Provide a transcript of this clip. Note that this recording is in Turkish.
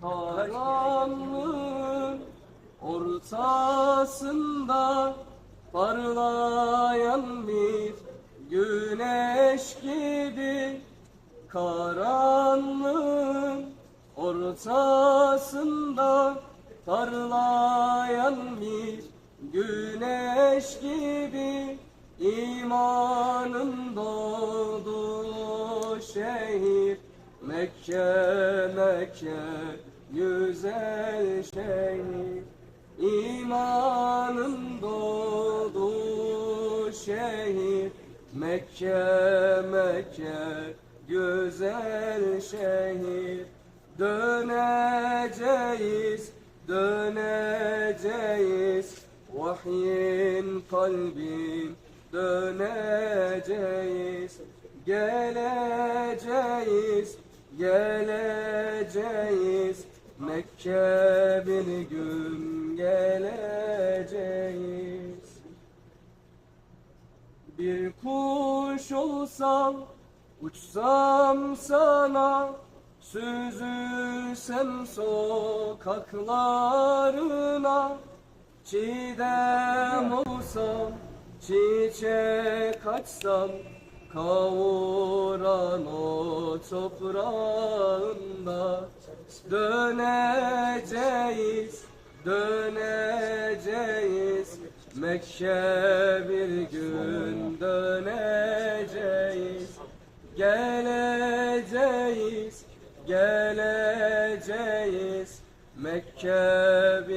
Karanlığın ortasında parlayan bir güneş gibi Karanlığın ortasında parlayan bir güneş gibi imanın doğduğu şehir Mekke Mekke güzel şehir İmanın doğduğu şehir. Mekke Mekke güzel şehir. Döneceğiz döneceğiz. Vahyin kalbin döneceğiz. Geleceğiz geleceğiz Mekke bir gün geleceğiz. Bir kuş olsam uçsam sana Süzülsem sokaklarına. Çiğdem olsam çiçek açsam Kavuran o toprağında Döneceğiz, döneceğiz. Mekke bir gün döneceğiz. Geleceğiz, geleceğiz. Mekke